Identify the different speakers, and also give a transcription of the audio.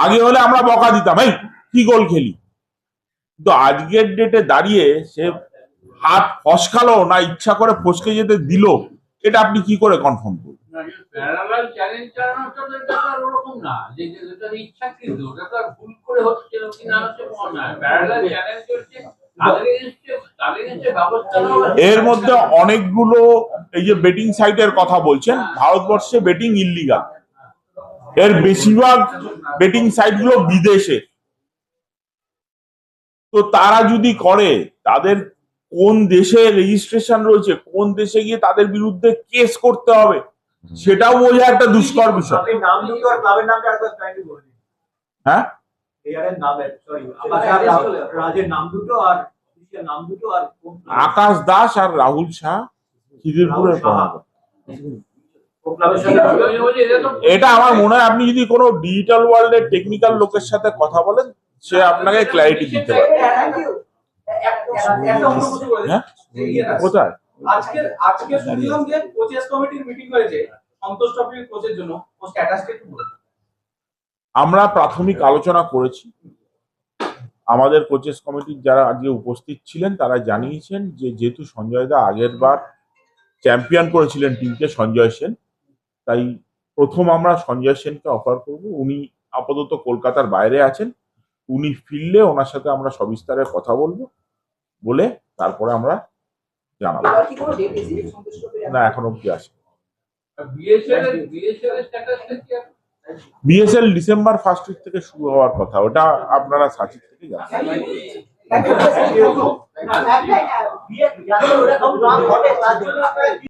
Speaker 1: আগে হলে আমরা বকা দিতাম এই কি গোল খেলি? কিন্তু আজকের ডেটে দাঁড়িয়ে সে হাত ফসকালো না ইচ্ছা করে ফসকে যেতে দিল এটা আপনি কি করে কনফার্ম করবেন?
Speaker 2: হয়।
Speaker 1: এর মধ্যে অনেকগুলো এই যে বেটিং সাইটের কথা বলছেন ভারতবর্ষে বেটিং ইল্লিগাল এর বেশিরভাগ বেটিং সাইটগুলো বিদেশে। তো তারা যদি করে তাদের কোন দেশে রেজিস্ট্রেশন রয়েছে কোন দেশে গিয়ে তাদের বিরুদ্ধে কেস করতে হবে সেটাও বোঝা একটা দুষ্কর বিষয়। হ্যাঁ?
Speaker 3: প্লেয়ারের নামের সরি রাজের নাম দুটো আর কৃষির নাম দুটো আর কোন club?
Speaker 1: আকাশ দাস আর রাহুল শাহ খিদিরপুরের
Speaker 2: এটা
Speaker 1: আমার মনে হয় আপনি যদি কোনো ডিজিটাল ওয়ার্ল্ডের টেকনিক্যাল লোকের সাথে কথা বলেন সে আপনাকে ক্ল্যারিটি দিতে পারে। হ্যাঁ? কোথায়?
Speaker 4: আজকের আজকে শুনলাম যে কোচেস কমিটির মিটিং হয়েছে। সন্তোষ ট্রফির কোচের জন্য। ও স্ট্যাটাসটা একটু বলুন।
Speaker 1: আমরা প্রাথমিক আলোচনা করেছি। আমাদের কোচেস কমিটির যারা আজকে উপস্থিত ছিলেন তারা জানিয়েছেন যে যেহেতু সঞ্জয় দা আগের বার চ্যাম্পিয়ন করেছিলেন টিমকে সঞ্জয় সেন তাই প্রথম আমরা সঞ্জয় সেনকে অফার করব উনি আপাতত কলকাতার বাইরে আছেন উনি ফিরলে ওনার সাথে আমরা সবিস্তারে কথা বলব বলে তারপরে আমরা জানাব? না এখন অব্দি আসে
Speaker 2: বিএসএল এর বিএসএল এর স্ট্যাটাসটা কি আছে?
Speaker 1: বিএসএল ডিসেম্বর ফার্স্ট উইক থেকে শুরু হওয়ার কথা ওটা আপনারা সাচির থেকে জানেন